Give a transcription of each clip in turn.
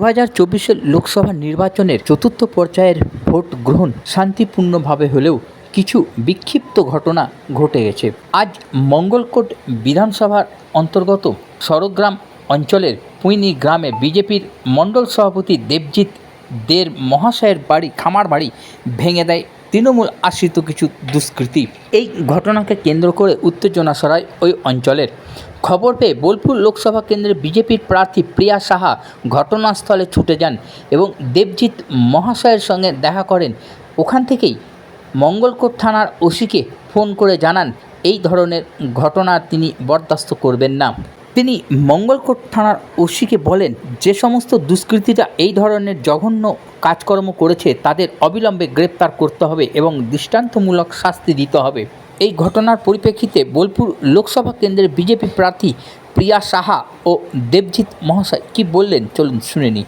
দু হাজার চব্বিশের লোকসভা নির্বাচনের চতুর্থ পর্যায়ের ভোট গ্রহণ শান্তিপূর্ণভাবে হলেও কিছু বিক্ষিপ্ত ঘটনা ঘটে গেছে। আজ মঙ্গলকোট বিধানসভার অন্তর্গত সরগ্রাম অঞ্চলের পুইনি গ্রামে বিজেপির মণ্ডল সভাপতি দেবজিৎ দের মহাশয়ের বাড়ি খামার বাড়ি ভেঙে দেয় তৃণমূল আশ্রিত কিছু দুষ্কৃতী এই ঘটনাকে কেন্দ্র করে উত্তেজনা সরায় ওই অঞ্চলের। খবর পেয়ে বোলপুর লোকসভা কেন্দ্রের বিজেপির প্রার্থী প্রিয়া সাহা ঘটনাস্থলে ছুটে যান এবং দেবজিৎ মহাশয়ের সঙ্গে দেখা করেন। ওখান থেকেই মঙ্গলকোট থানার ওসিকে ফোন করে জানান, এই ধরনের ঘটনা তিনি বরদাস্ত করবেন না। তিনি মঙ্গলকোট থানার ওসিকে বলেন, যে সমস্ত দুষ্কৃতীরা এই ধরনের জঘন্য কাজকর্ম করেছে, তাদের অবিলম্বে গ্রেপ্তার করতে হবে এবং দৃষ্টান্তমূলক শাস্তি দিতে হবে। এই ঘটনার পরিপ্রেক্ষিতে বোলপুর লোকসভা কেন্দ্রের বিজেপি প্রার্থী প্রিয়া সাহা ও দেবজিৎ মহাশয় কি বললেন? চলুন শুনে নিই।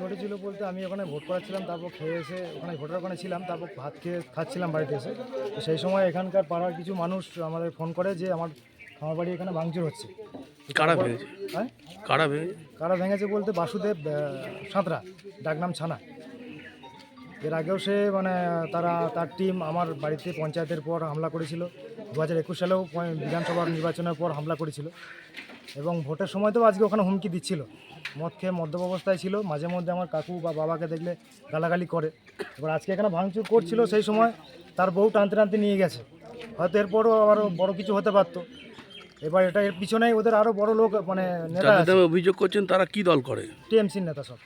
ঘটেছিল বলতে আমি ওখানে ভোট করাচ্ছিলাম, তারপর খেয়ে এসে ওখানে ভোটার ওখানে ছিলাম, তারপর ভাত খেয়ে খাচ্ছিলাম বাড়িতে এসে। সেই সময় এখানকার পাড়ার কিছু মানুষ আমাদের ফোন করে যে আমার আমার বাড়ি এখানে ভাঙচুর হচ্ছে। কারা ভেঙেছে? হ্যাঁ? কারা ভেঙে কারা ভেঙেছে বলতে বাসুদেব সাঁতরা ডাকনাম ছানা। এর আগেও সে মানে তারা তার টিম আমার বাড়িতে পঞ্চায়েতের পর হামলা করেছিল। দু হাজার একুশ সালেও বিধানসভার নির্বাচনের পর হামলা করেছিল। এবং ভোটের সময় তো আজকে ওখানে হুমকি দিচ্ছিল। মদ খেয়ে মদ্যপ অবস্থায় ছিল। মাঝে মধ্যে আমার কাকু বা বাবাকে দেখলে গালাগালি করে। এবার আজকে এখানে ভাঙচুর করছিল সেই সময় তার বউ টানতে টানতে নিয়ে গেছে। হয়তো এরপরও আবার বড় কিছু হতে পারতো। এবার এটা এর পিছনেই ওদের আরও বড় লোক মানে নেতা আছে। অভিযোগ করছেন তারা কি দল করে? টিএমসির নেতা সব।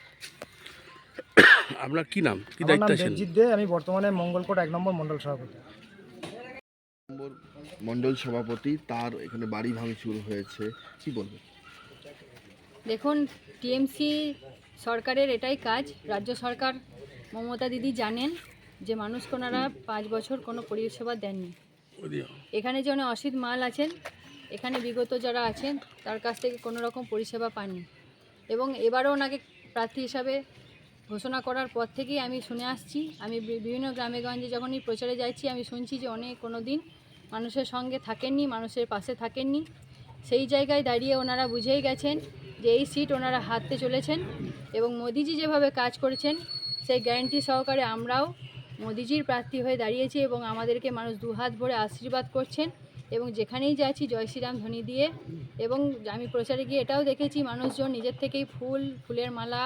আপনার কি নাম? কি আমার দায়িত্ব নাম আছেন? দেবজিৎ দে আমি বর্তমানে মঙ্গলকোট এক নম্বর মণ্ডল সভাপতি। নম্বর মণ্ডল সভাপতি তার এখানে বাড়ি ভাঙচুর হয়েছে কি বলবে দেখুন টিএমসি সরকারের এটাই কাজ। রাজ্য সরকার মমতা দিদি জানেন যে মানুষকে ওনারা পাঁচ বছর কোনো পরিষেবা দেননি। এখানে যে অনেক অসিত মাল আছেন এখানে বিগত যারা আছেন, তার কাছ থেকে কোনো রকম পরিষেবা পাননি। এবং এবারও ওনাকে প্রার্থী হিসাবে ঘোষণা করার পর থেকেই আমি শুনে আসছি। আমি বিভিন্ন গ্রামে গঞ্জে যখনই প্রচারে যাচ্ছি, আমি শুনছি যে অনেক কোনো দিন মানুষের সঙ্গে থাকেননি, মানুষের পাশে থাকেননি। সেই জায়গায় দাঁড়িয়ে ওনারা বুঝেই গেছেন যে এই সিট ওনারা হারতে চলেছেন এবং মোদিজি যেভাবে কাজ করেছেন, সেই গ্যারান্টি সহকারে আমরাও মোদিজির প্রার্থী হয়ে দাঁড়িয়েছি এবং আমাদেরকে মানুষ দুহাত ভরে আশীর্বাদ করছেন। এবং যেখানেই যাচ্ছি, জয় শ্রীরাম ধ্বনি দিয়ে। এবং আমি প্রচারে গিয়ে এটাও দেখেছি, মানুষজন নিজের থেকেই ফুল, ফুলের মালা,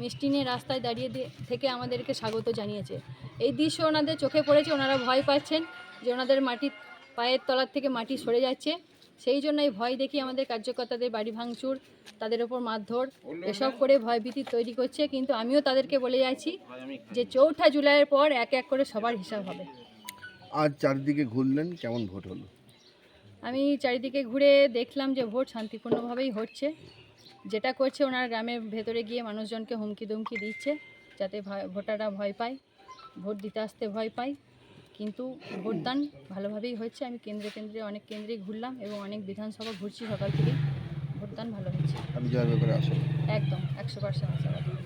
মিষ্টি নিয়ে রাস্তায় দাঁড়িয়ে থেকে আমাদেরকে স্বাগত জানিয়েছে। এই দৃশ্য ওনাদের চোখে পড়েছে, ওনারা ভয় পাচ্ছেন যে ওনাদের মাটির পায়ের তলার থেকে মাটি সরে যাচ্ছে। সেই জন্য এই ভয় দেখি আমাদের কার্যকর্তাদের বাড়ি ভাঙচুর, তাদের ওপর মারধর, এসব করে ভয়ভীতি তৈরি করছে। কিন্তু আমিও তাদেরকে বলে যাচ্ছি যে চৌঠা জুলাইয়ের পর এক এক করে সবার হিসাব হবে। আজ চারিদিকে ঘুরলেন, কেমন ভোট হলো? আমি চারিদিকে ঘুরে দেখলাম যে ভোট শান্তিপূর্ণভাবেই হচ্ছে। যেটা করছে ওনার গ্রামের ভেতরে গিয়ে মানুষজনকে হুমকি দুমকি দিচ্ছে যাতে ভয় ভোটাররা ভয় পায় ভোট দিতে আসতে ভয় পায়। কিন্তু ভোটদান ভালোভাবেই হচ্ছে। আমি কেন্দ্রে কেন্দ্রে অনেক কেন্দ্রেই ঘুরলাম এবং অনেক বিধানসভা ঘুরছি সকাল থেকে ভোটদান ভালো হচ্ছে। আমি একদম একশো পার্সেন্ট